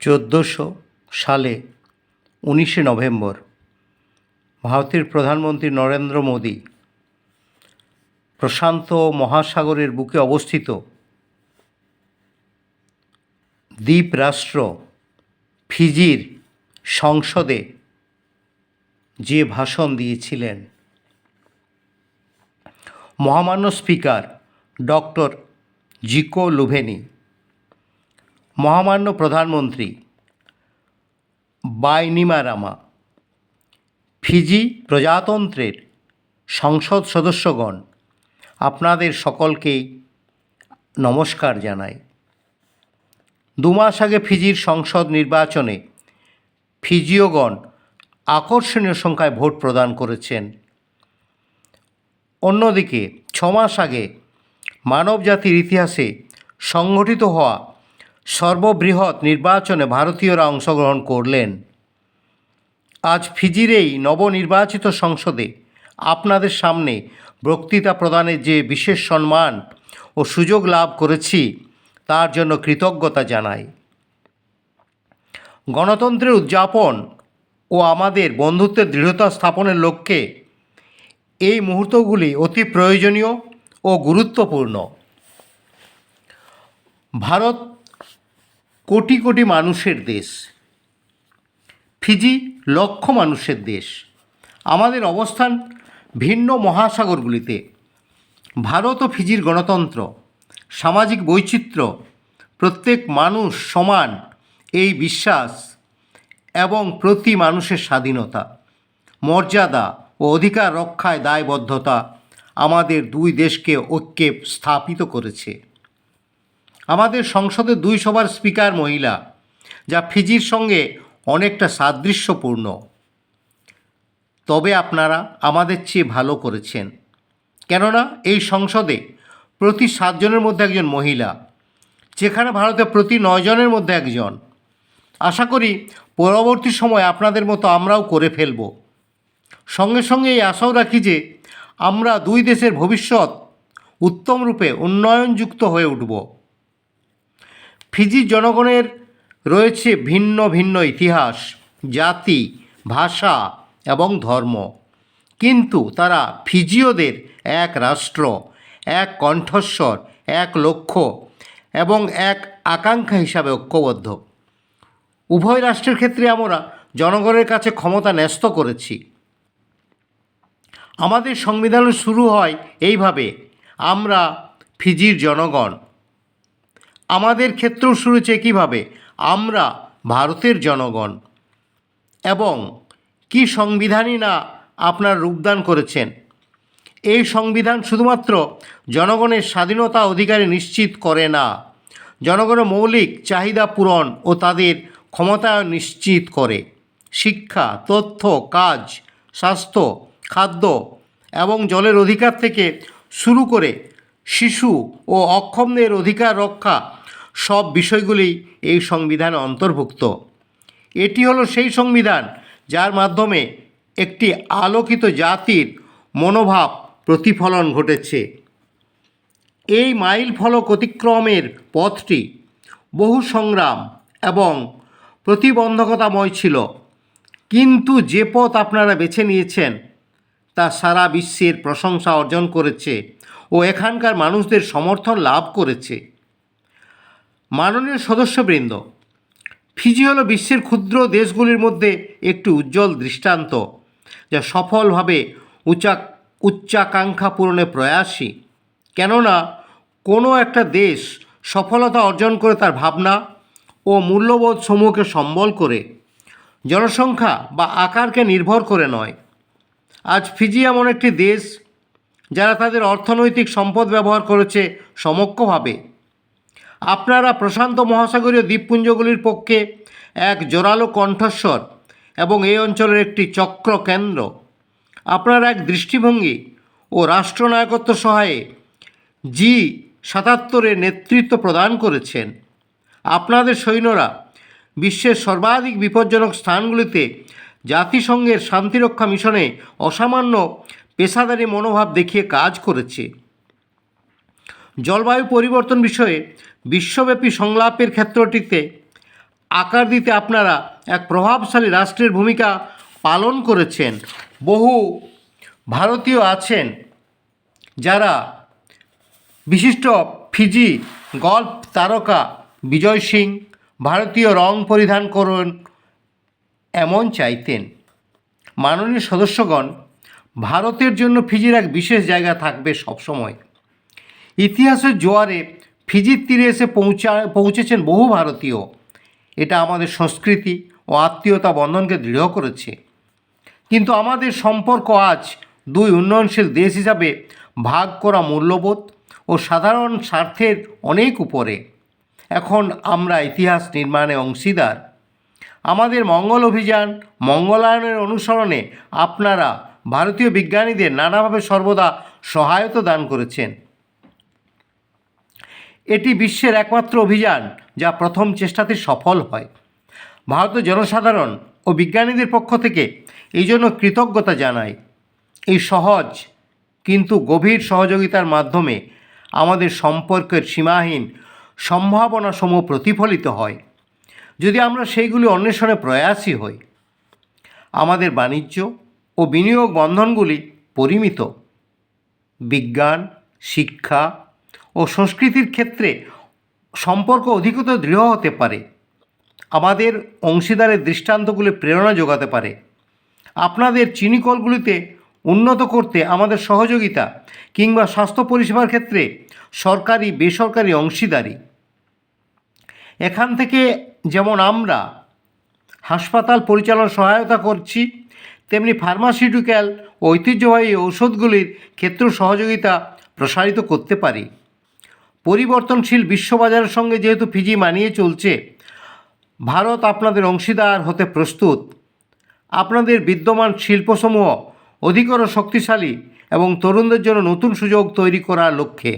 চোদ্দোশো সালে উনিশে নভেম্বর ভারতের প্রধানমন্ত্রী নরেন্দ্র মোদী প্রশান্ত মহাসাগরের বুকে অবস্থিত দ্বীপরাষ্ট্র ফিজির সংসদে যে ভাষণ দিয়েছিলেন মহামান্য স্পিকার ডক্টর জিকো লুভেনি। মহামান্য প্রধানমন্ত্রী বাইনিমারামা ফিজি প্রজাতন্ত্রের সংসদ সদস্যগণ, আপনাদের সকলকেই নমস্কার জানাই। দু মাস আগে ফিজির সংসদ নির্বাচনে ফিজিওগণ আকর্ষণীয় সংখ্যায় ভোট প্রদান করেছেন। অন্যদিকে ছ মাস আগে মানবজাতির ইতিহাসে সংগঠিত হওয়া সর্ববৃহৎ নির্বাচনে ভারতীয়রা অংশগ্রহণ করলেন। আজ ফিজির এই নবনির্বাচিত সংসদে আপনাদের সামনে বক্তৃতা প্রদানের যে বিশেষ সম্মান ও সুযোগ লাভ করেছি, তার জন্য কৃতজ্ঞতা জানাই। গণতন্ত্রের উদযাপন ও আমাদের বন্ধুত্বের দৃঢ়তা স্থাপনের লক্ষ্যে এই মুহূর্তগুলি অতি প্রয়োজনীয় ও গুরুত্বপূর্ণ। ভারত কোটি কোটি মানুষের দেশ। ফিজি লক্ষ মানুষের দেশ। আমাদের অবস্থান ভিন্ন মহাসাগরগুলিতে। ভারত ও ফিজির গণতন্ত্র, সামাজিক বৈচিত্র্য, প্রত্যেক মানুষ সমান এই বিশ্বাস এবং প্রতি মানুষের স্বাধীনতা, মর্যাদা ও অধিকার রক্ষায় দায়বদ্ধতা আমাদের দুই দেশকে ঐক্যে স্থাপিত করেছে। আমাদের সংসদের দুই সভার স্পিকার মহিলা, যা ফিজির সঙ্গে অনেকটা সাদৃশ্যপূর্ণ। তবে আপনারা আমাদের চেয়ে ভালো করেছেন। কেননা এই সংসদে প্রতি সাতজনের মধ্যে একজন মহিলা, যেখানে ভারতে প্রতি নয়জনের মধ্যে একজন। আশা করি পরবর্তী সময় আপনাদের মতো আমরাও করে ফেলব। সঙ্গে সঙ্গে এই আশাও রাখি যে আমরা দুই দেশের ভবিষ্যৎ উত্তম রূপে উন্নয়নযুক্ত হয়ে উঠব। ফিজির জনগণের রয়েছে ভিন্ন ভিন্ন ইতিহাস, জাতি, ভাষা এবং ধর্ম। কিন্তু তারা ফিজিওদের এক রাষ্ট্র, এক কণ্ঠস্বর, এক লক্ষ্য এবং এক আকাঙ্ক্ষা হিসাবে ঐক্যবদ্ধ। উভয় রাষ্ট্রের ক্ষেত্রে আমরা জনগণের কাছে ক্ষমতা ন্যস্ত করেছি। আমাদের সংবিধান শুরু হয় এইভাবে, আমরা ফিজির জনগণ। আমাদের ক্ষেত্রেও শুরু হচ্ছে কীভাবে? আমরা ভারতের জনগণ। এবং কি সংবিধানই না আপনার রূপদান করেছেন? এই সংবিধান শুধুমাত্র জনগণের স্বাধীনতা অধিকারে নিশ্চিত করে না, জনগণের মৌলিক চাহিদা পূরণ ও তাদের ক্ষমতায়ন নিশ্চিত করে। শিক্ষা, তথ্য, কাজ, স্বাস্থ্য, খাদ্য এবং জলের অধিকার থেকে শুরু করে শিশু ও অক্ষমদের অধিকার রক্ষা সব বিষয়গুলি এই সংবিধানে অন্তর্ভুক্ত। এটি হলো সেই সংবিধান যার মাধ্যমে একটি আলোকিত জাতির মনোভাব প্রতিফলন ঘটেছে। এই মাইল ফলক অতিক্রমের পথটি বহু সংগ্রাম এবং প্রতিবন্ধকতাময় ছিল। কিন্তু যে পথ আপনারা বেছে নিয়েছেন, তা সারা বিশ্বের প্রশংসা অর্জন করেছে ও এখানকার মানুষদের সমর্থন লাভ করেছে। মাননীয় সদস্যবৃন্দ, ফিজি হলো বিশ্বের ক্ষুদ্র দেশগুলির মধ্যে একটি উজ্জ্বল দৃষ্টান্ত, যা সফলভাবে উচ্চা উচ্চাকাঙ্ক্ষা পূরণে প্রয়াসী। কেননা, কোনো একটা দেশ সফলতা অর্জন করে তার ভাবনা ও মূল্যবোধ সমূহকে সম্বল করে, জনসংখ্যা বা আকারকে নির্ভর করে নয়। আজ ফিজি এমন একটি দেশ, যারা তাদের অর্থনৈতিক সম্পদ ব্যবহার করেছে সমক্ষভাবে। আপনারা প্রশান্ত মহাসাগরীয় দ্বীপপুঞ্জগুলির পক্ষে এক জোরালো কণ্ঠস্বর এবং এই অঞ্চলের একটি চক্র কেন্দ্র। আপনার এক দৃষ্টিভঙ্গি ও রাষ্ট্রনায়কত্ব সহায়ে জি সাতাত্তরের নেতৃত্ব প্রদান করেছেন। আপনাদের সৈন্যরা বিশ্বের সর্বাধিক বিপজ্জনক স্থানগুলিতে জাতিসংঘের শান্তিরক্ষা মিশনে অসামান্য পেশাদারি মনোভাব দেখিয়ে কাজ করেছে। জলবায়ু পরিবর্তন বিষয়ে বিশ্বব্যাপী সংলাপের ক্ষেত্রটিতে আকার দিতে আপনারা এক প্রভাবশালী রাষ্ট্রের ভূমিকা পালন করেছেন। বহু ভারতীয় আছেন যারা বিশিষ্ট ফিজি গল্ফ তারকা বিজয় সিং ভারতীয় রং পরিধান করুন এমন চাইতেন। মাননীয় সদস্যগণ, ভারতের জন্য ফিজির এক বিশেষ জায়গা থাকবে সবসময়। ইতিহাসের জোয়ারে ফিজির তীরে এসে পৌঁছা, পৌঁছেছেন বহু ভারতীয়। এটা আমাদের সংস্কৃতি ও আত্মীয়তা বন্ধনকে দৃঢ় করেছে। কিন্তু আমাদের সম্পর্ক আজ দুই উন্নয়নশীল দেশ হিসাবে ভাগ করা মূল্যবোধ ও সাধারণ স্বার্থের অনেক উপরে। এখন আমরা ইতিহাস নির্মাণে অংশীদার। আমাদের মঙ্গল অভিযান, মঙ্গলায়নের অনুসরণে আপনারা ভারতীয় বিজ্ঞানীদের নানাভাবে সর্বদা সহায়তা দান করেছেন। এটি বিশ্বের একমাত্র অভিযান যা প্রথম চেষ্টাতে সফল হয়। ভারতের জনসাধারণ ও বিজ্ঞানীদের পক্ষ থেকে এই জন্য কৃতজ্ঞতা জানায় এই সহজ কিন্তু গভীর সহযোগিতার মাধ্যমে আমাদের সম্পর্কের সীমাহীন সম্ভাবনাসমূহ প্রতিফলিত হয়। যদি আমরা সেইগুলি অন্বেষণে প্রয়াসী হই, আমাদের বাণিজ্য ও বিনিয়োগ বন্ধনগুলি পরিমিত। বিজ্ঞান, শিক্ষা ও সংস্কৃতির ক্ষেত্রে সম্পর্ক অধিকতর দৃঢ় হতে পারে। আমাদের অংশীদারের দৃষ্টান্তগুলি প্রেরণা যোগাতে পারে। আপনাদের চিনিকলগুলিতে উন্নত করতে আমাদের সহযোগিতা কিংবা স্বাস্থ্য পরিষেবার ক্ষেত্রে সরকারি, বেসরকারি অংশীদারি। এখান থেকে যেমন আমরা হাসপাতাল পরিচালনা সহায়তা করছি, তেমনি ফার্মাসিউটিক্যাল ঐতিহ্যবাহী ঔষধগুলির ক্ষেত্র সহযোগিতা প্রসারিত করতে পারি। পরিবর্তনশীল বিশ্ববাজারের সঙ্গে যেহেতু ফিজি মানিয়ে চলছে, ভারত আপনাদের অংশীদার হতে প্রস্তুত। আপনাদের বিদ্যমান শিল্পসমূহ অধিকর শক্তিশালী এবং তরুণদের জন্য নতুন সুযোগ তৈরি করার লক্ষ্যে।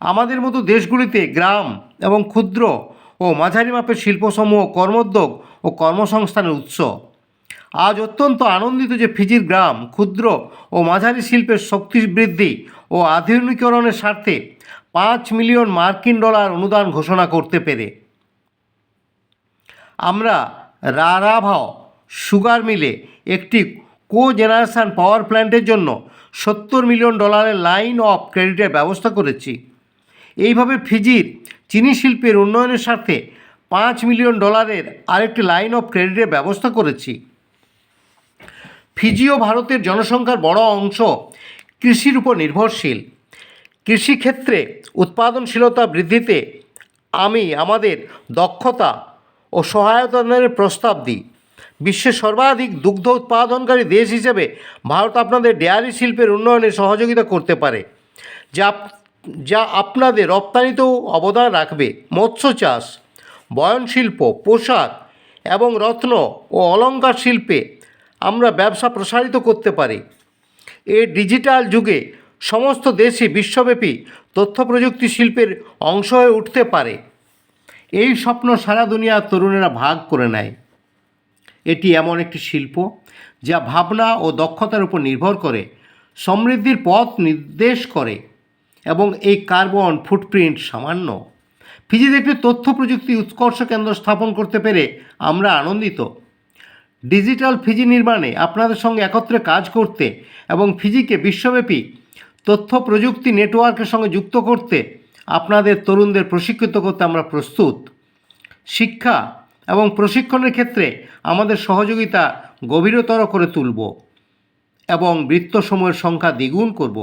আমাদের মতো দেশগুলিতে গ্রাম এবং ক্ষুদ্র ও মাঝারি মাপের শিল্পসমূহ কর্মোদ্যোগ ও কর্মসংস্থানের উৎস। আজ অত্যন্ত আনন্দিত যে ফিজির গ্রাম, ক্ষুদ্র ও মাঝারি শিল্পের শক্তি বৃদ্ধি ও আধুনিকরণের স্বার্থে পাঁচ মিলিয়ন মার্কিন ডলার অনুদান ঘোষণা করতে পেরে। আমরা রারাভাও সুগার মিলে একটি কো জেনারেশন পাওয়ার প্ল্যান্টের জন্য সত্তর মিলিয়ন ডলারের লাইন অফ ক্রেডিটের ব্যবস্থা করেছি। এইভাবে ফিজির চিনি শিল্পের উন্নয়নের স্বার্থে পাঁচ মিলিয়ন ডলারের আরেকটি লাইন অফ ক্রেডিটের ব্যবস্থা করেছি। ফিজি ও ভারতের জনসংখ্যার বড় অংশ কৃষির উপর নির্ভরশীল। কৃষিক্ষেত্রে উৎপাদনশীলতা বৃদ্ধিতে আমি আমাদের দক্ষতা ও সহায়তা দানের প্রস্তাব দিই। বিশ্বের সর্বাধিক দুগ্ধ উৎপাদনকারী দেশ হিসেবে ভারত আপনাদের ডেয়ারি শিল্পের উন্নয়নে সহযোগিতা করতে পারে, যা যা আপনাদের রপ্তানিতেও অবদান রাখবে। মৎস্য চাষ, বয়নশিল্প, পোশাক এবং রত্ন ও অলঙ্কার শিল্পে আমরা ব্যবসা প্রসারিত করতে পারি। এ ডিজিটাল যুগে সমস্ত দেশে বিশ্বব্যাপী তথ্য প্রযুক্তি শিল্পের অংশ হয়ে উঠতে পারে। এই স্বপ্ন সারা দুনিয়ার তরুণেরা ভাগ করে নেয়। এটি এমন একটি শিল্প যা ভাবনা ও দক্ষতার উপর নির্ভর করে, সমৃদ্ধির পথ নির্দেশ করে এবং এই কার্বন ফুটপ্রিন্ট সামান্য। ফিজিতে একটি তথ্য প্রযুক্তি উৎকর্ষ কেন্দ্র স্থাপন করতে পেরে আমরা আনন্দিত। ডিজিটাল ফিজি নির্মাণে আপনাদের সঙ্গে একত্রে কাজ করতে এবং ফিজিকে বিশ্বব্যাপী তথ্য প্রযুক্তি নেটওয়ার্কের সঙ্গে যুক্ত করতে আপনাদের তরুণদের প্রশিক্ষিত করতে আমরা প্রস্তুত। শিক্ষা এবং প্রশিক্ষণের ক্ষেত্রে আমাদের সহযোগিতা গভীরতর করে তুলব এবং বৃত্তসমূহের সংখ্যা দ্বিগুণ করব।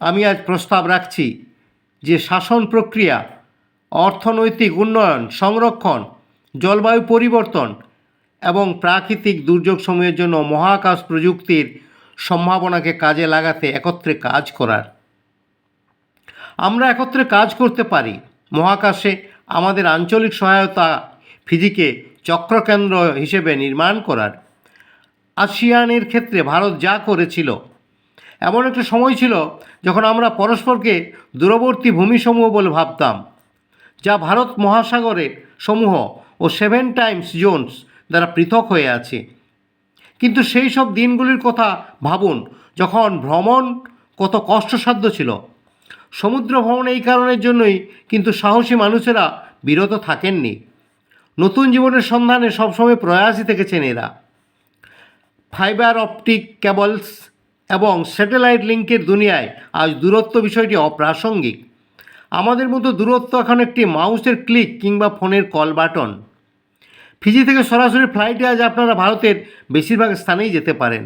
আমি আজ প্রস্তাব রাখছি যে শাসন প্রক্রিয়া, অর্থনৈতিক উন্নয়ন, সংরক্ষণ, জলবায়ু পরিবর্তন এবং প্রাকৃতিক দুর্যোগ সময়ের জন্য মহাকাশ প্রযুক্তির সম্ভাবনাকে কাজে লাগাতে একত্রে কাজ করার। আমরা একত্রে কাজ করতে পারি। মহাকাশে আমাদের আঞ্চলিক সহায়তা ফিজিকে চক্রকেন্দ্র হিসেবে নির্মাণ করার। আসিয়ানের ক্ষেত্রে ভারত যা করেছিল, এমন একটা সময় ছিল যখন আমরা পরস্পরকে দূরবর্তী ভূমিসমূহ বলে ভাবতাম, যা ভারত মহাসাগরের সমূহ ও সেভেন টাইমস জোনস দ্বারা পৃথক হয়ে আছে। কিন্তু সেই সব দিনগুলির কথা ভাবুন, যখন ভ্রমণ কত কষ্টসাধ্য ছিল। সমুদ্র ভ্রমণ এই কারণের জন্যই কিন্তু সাহসী মানুষেরা বিরত থাকেননি। নতুন জীবনের সন্ধানে সবসময় প্রয়াসই থেকেছেন এরা। ফাইবার অপটিক কেবলস এবং স্যাটেলাইট লিঙ্কের দুনিয়ায় আজ দূরত্ব বিষয়টি অপ্রাসঙ্গিক। আমাদের মতো দূরত্ব এখন একটি মাউসের ক্লিক কিংবা ফোনের কল বাটন। ফিজি থেকে সরাসরি ফ্লাইটে আজ আপনারা ভারতের বেশিরভাগ স্থানেই যেতে পারেন।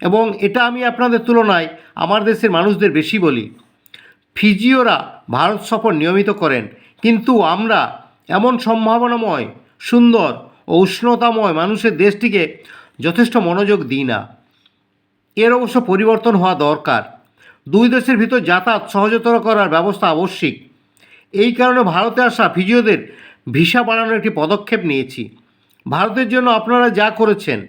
এবং এটা আমি আপনাদের তুলনায় আমার দেশের মানুষদের বেশি বলি। ফিজিওরা ভারত সফর নিয়মিত করেন, কিন্তু আমরা এমন সম্ভাবনাময়, সুন্দর ও উষ্ণতাময় মানুষের দেশটিকে যথেষ্ট মনোযোগ দিই না। এর অবশ্য পরিবর্তন হওয়া দরকার। দুই দেশের ভিতর যাতায়াত সহজতর করার ব্যবস্থা আবশ্যিক। এই কারণে ভারতে আসা ফিজিওদের ভিসা বাড়ানোর একটি পদক্ষেপ নিয়েছি। ভারতের জন্য আপনারা যা করেছেন,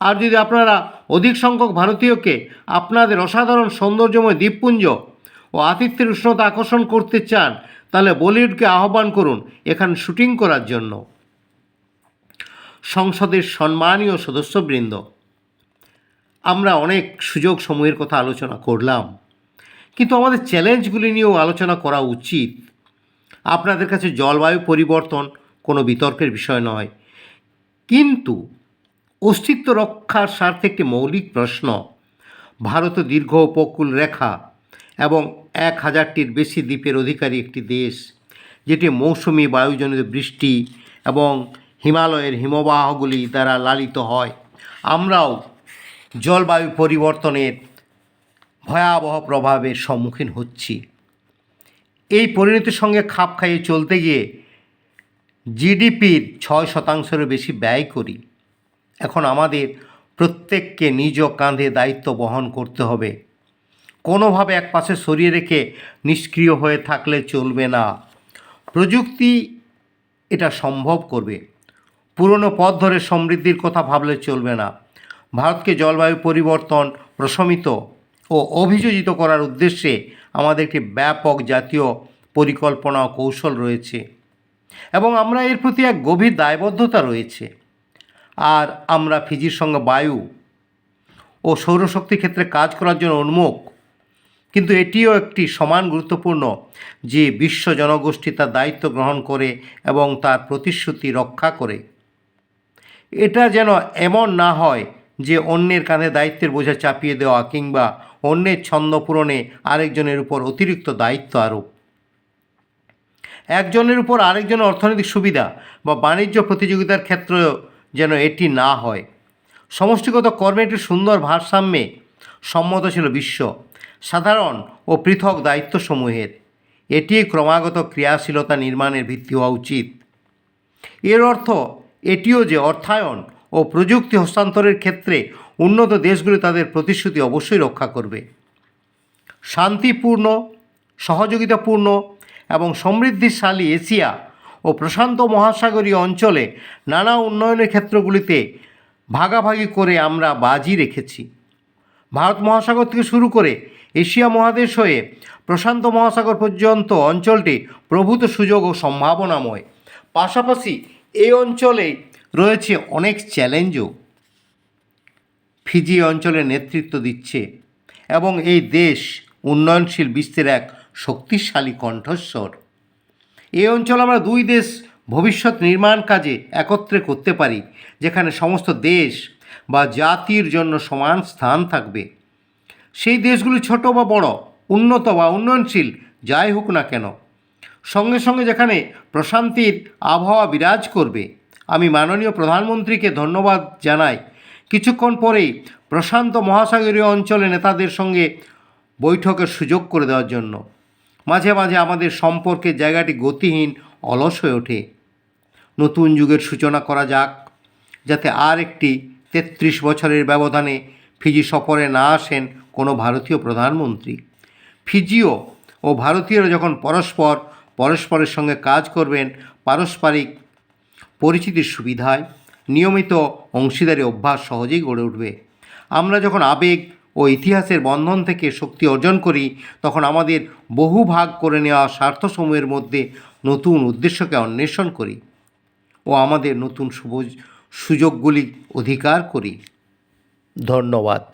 আর যদি আপনারা অধিক সংখ্যক ভারতীয়কে আপনাদের অসাধারণ সৌন্দর্যময় দ্বীপপুঞ্জ ও আতিথ্যের উষ্ণতা আকর্ষণ করতে চান, তাহলে বলিউডকে আহ্বান করুন এখানে শুটিং করার জন্য। সংসদের সম্মানীয় সদস্যবৃন্দ, আমরা অনেক সুযোগ সমূহের কথা আলোচনা করলাম, কিন্তু আমাদের চ্যালেঞ্জগুলি নিয়েও আলোচনা করা উচিত। আপনাদের কাছে জলবায়ু পরিবর্তন কোনো বিতর্কের বিষয় নয় কিন্তু অস্তিত্ব রক্ষার স্বার্থে একটি মৌলিক প্রশ্ন, ভারত দীর্ঘ উপকূল রেখা এবং এক হাজারটির বেশি দ্বীপের অধিকারী একটি দেশ, যেটি মৌসুমি বায়ুজনিত বৃষ্টি এবং হিমালয়ের হিমবাহগুলি দ্বারা লালিত হয়। আমরাও জলবায়ু পরিবর্তনের ভয়াবহ প্রভাবের সম্মুখীন হচ্ছি। এই পরিণতির সঙ্গে খাপ খাইয়ে চলতে গিয়ে জিডিপির ছয় শতাংশেরও বেশি ব্যয় করি। এখন আমাদের প্রত্যেককে নিজ কাঁধে দায়িত্ব বহন করতে হবে। কোনোভাবে এক পাশে সরিয়ে রেখে নিষ্ক্রিয় হয়ে থাকলে চলবে না। প্রযুক্তি এটা সম্ভব করবে। পুরনো পথ ধরে সমৃদ্ধির কথা ভাবলে চলবে না। ভারতকে জলবায়ু পরিবর্তন, প্রশমিত ও অভিযোজিত করার উদ্দেশ্যে আমাদের একটি ব্যাপক জাতীয় পরিকল্পনা ও কৌশল রয়েছে। এবং আমরা এর প্রতি এক গভীর দায়বদ্ধতা রয়েছে। আর আমরা ফিজির সঙ্গে বায়ু ও সৌরশক্তি ক্ষেত্রে কাজ করার জন্য উন্মুখ। কিন্তু এটিও একটি সমান গুরুত্বপূর্ণ যে বিশ্ব জনগোষ্ঠী তার দায়িত্ব গ্রহণ করে এবং তার প্রতিশ্রুতি রক্ষা করে। এটা যেন এমন না হয় যে অন্যের কাঁধে দায়িত্বের বোঝা চাপিয়ে দেওয়া কিংবা অন্যের ছন্দ পূরণে আরেকজনের উপর অতিরিক্ত দায়িত্ব আরোপ। একজনের উপর আরেকজনের অর্থনৈতিক সুবিধা বা বাণিজ্য প্রতিযোগিতার ক্ষেত্রেও যেন এটি না হয়। সমষ্টিগত কর্মে একটি সুন্দর ভারসাম্যে সম্মত ছিল বিশ্ব, সাধারণ ও পৃথক দায়িত্বসমূহের। এটি ক্রমাগত ক্রিয়াশীলতা নির্মাণের ভিত্তি হওয়া উচিত। এর অর্থ এটিও যে অর্থায়ন ও প্রযুক্তি হস্তান্তরের ক্ষেত্রে উন্নত দেশগুলি তাদের প্রতিশ্রুতি অবশ্যই রক্ষা করবে। শান্তিপূর্ণ, সহযোগিতাপূর্ণ এবং সমৃদ্ধিশালী এশিয়া ও প্রশান্ত মহাসাগরীয় অঞ্চলে নানা উন্নয়নের ক্ষেত্রগুলিতে ভাগাভাগি করে আমরা বাজি রেখেছি। ভারত মহাসাগর থেকে শুরু করে এশিয়া মহাদেশ হয়ে প্রশান্ত মহাসাগর পর্যন্ত অঞ্চলটি প্রভূত সুযোগ ও সম্ভাবনাময়। পাশাপাশি এই অঞ্চলে রয়েছে অনেক চ্যালেঞ্জও। ফিজি অঞ্চলে নেতৃত্ব দিচ্ছে এবং এই দেশ উন্নয়নশীল বিশ্বের এক শক্তিশালী কণ্ঠস্বর। এই অঞ্চল আমরা দুই দেশ ভবিষ্যৎ নির্মাণ কাজে একত্রে করতে পারি, যেখানে সমস্ত দেশ বা জাতির জন্য সমান স্থান থাকবে। সেই দেশগুলি ছোট বা বড়, উন্নত বা উন্নয়নশীল, যাই হোক না কেন। সঙ্গে সঙ্গে যেখানে প্রশান্তির আবহাওয়া বিরাজ করবে, আমি মাননীয় প্রধানমন্ত্রীকে ধন্যবাদ জানাই। কিছুক্ষণ পরেই প্রশান্ত মহাসাগরীয় অঞ্চলে নেতাদের সঙ্গে বৈঠকের সুযোগ করে দেওয়ার জন্য। মাঝে মাঝে আমাদের সম্পর্কের জায়গাটি গতিহীন, অলস হয়ে ওঠে। নতুন যুগের সূচনা করা যাক, যাতে আর একটি তেত্রিশ বছরের ব্যবধানে ফিজি সফরে না আসেন কোনো ভারতীয় প্রধানমন্ত্রী। ফিজিও ও ভারতীয়রা যখন পরস্পর, পরস্পরের সঙ্গে কাজ করবেন পারস্পরিক পরিচিতির সুবিধায়, নিয়মিত অংশীদারি অভ্যাস সহজেই গড়ে উঠবে। আমরা যখন আবেগ ও ইতিহাসের বন্ধন থেকে শক্তি অর্জন করি, তখন আমাদের বহু ভাগ করে নেওয়া স্বার্থসমূহের মধ্যে নতুন উদ্দেশ্যকে অন্বেষণ করি ও আমাদের নতুন সুযোগগুলি অধিকার করি। ধন্যবাদ।